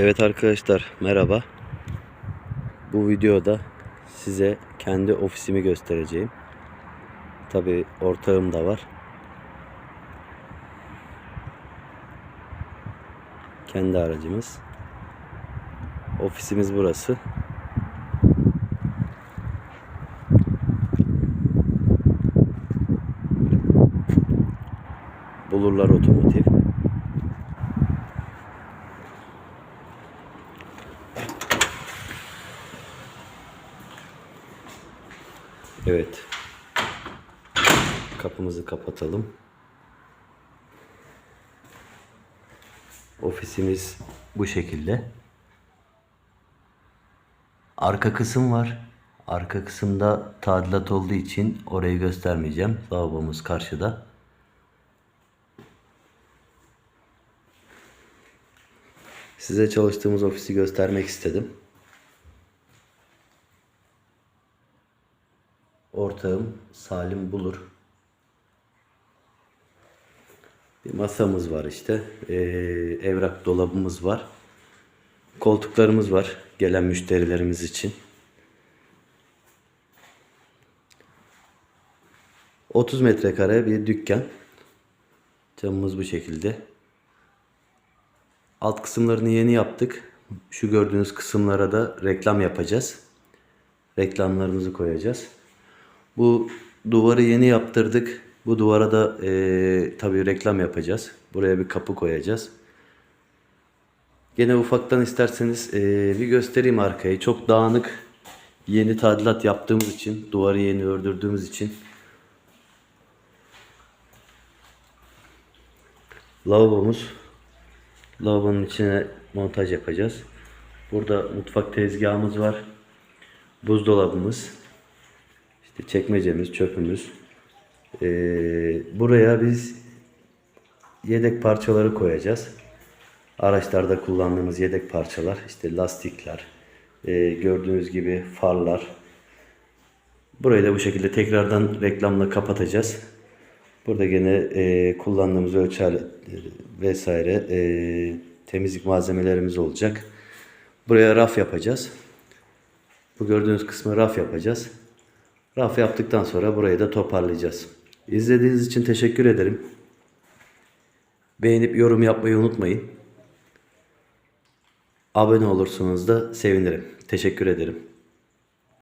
Evet arkadaşlar merhaba. Bu videoda size kendi ofisimi göstereceğim. Tabi ortağım da var. Kendi aracımız. Ofisimiz burası. Bulurlar Otomotiv. Evet. Kapımızı kapatalım. Ofisimiz bu şekilde. Arka kısım var. Arka kısımda tadilat olduğu için orayı göstermeyeceğim. Lavabomuz karşıda. Size çalıştığımız ofisi göstermek istedim. Ortağım Salim Bulur. Bir masamız var işte. Ee, evrak dolabımız var. Koltuklarımız var gelen müşterilerimiz için. 30 metrekare bir dükkan. Camımız bu şekilde. Alt kısımlarını yeni yaptık. Şu gördüğünüz kısımlara da reklam yapacağız. Reklamlarımızı koyacağız. Bu duvarı yeni yaptırdık. Bu duvara da eee tabii reklam yapacağız. Buraya bir kapı koyacağız. Gene ufaktan isterseniz eee, bir göstereyim arkayı. Çok dağınık. Yeni tadilat yaptığımız için, duvarı yeni ördürdüğümüz için. Lavabomuz. Lavabonun içine montaj yapacağız. Burada mutfak tezgahımız var. Buzdolabımız. İşte çekmecemiz, çöpümüz. Ee, buraya biz yedek parçaları koyacağız. Araçlarda kullandığımız yedek parçalar, işte lastikler, ee, gördüğünüz gibi farlar. Burayı da bu şekilde tekrardan reklamla kapatacağız. Burada gene ee, kullandığımız ölçer vesaire ee, temizlik malzemelerimiz olacak. Buraya raf yapacağız. Bu gördüğünüz kısmı raf yapacağız. Raf yaptıktan sonra burayı da toparlayacağız. İzlediğiniz için teşekkür ederim. Beğenip yorum yapmayı unutmayın. Abone olursanız da sevinirim. Teşekkür ederim.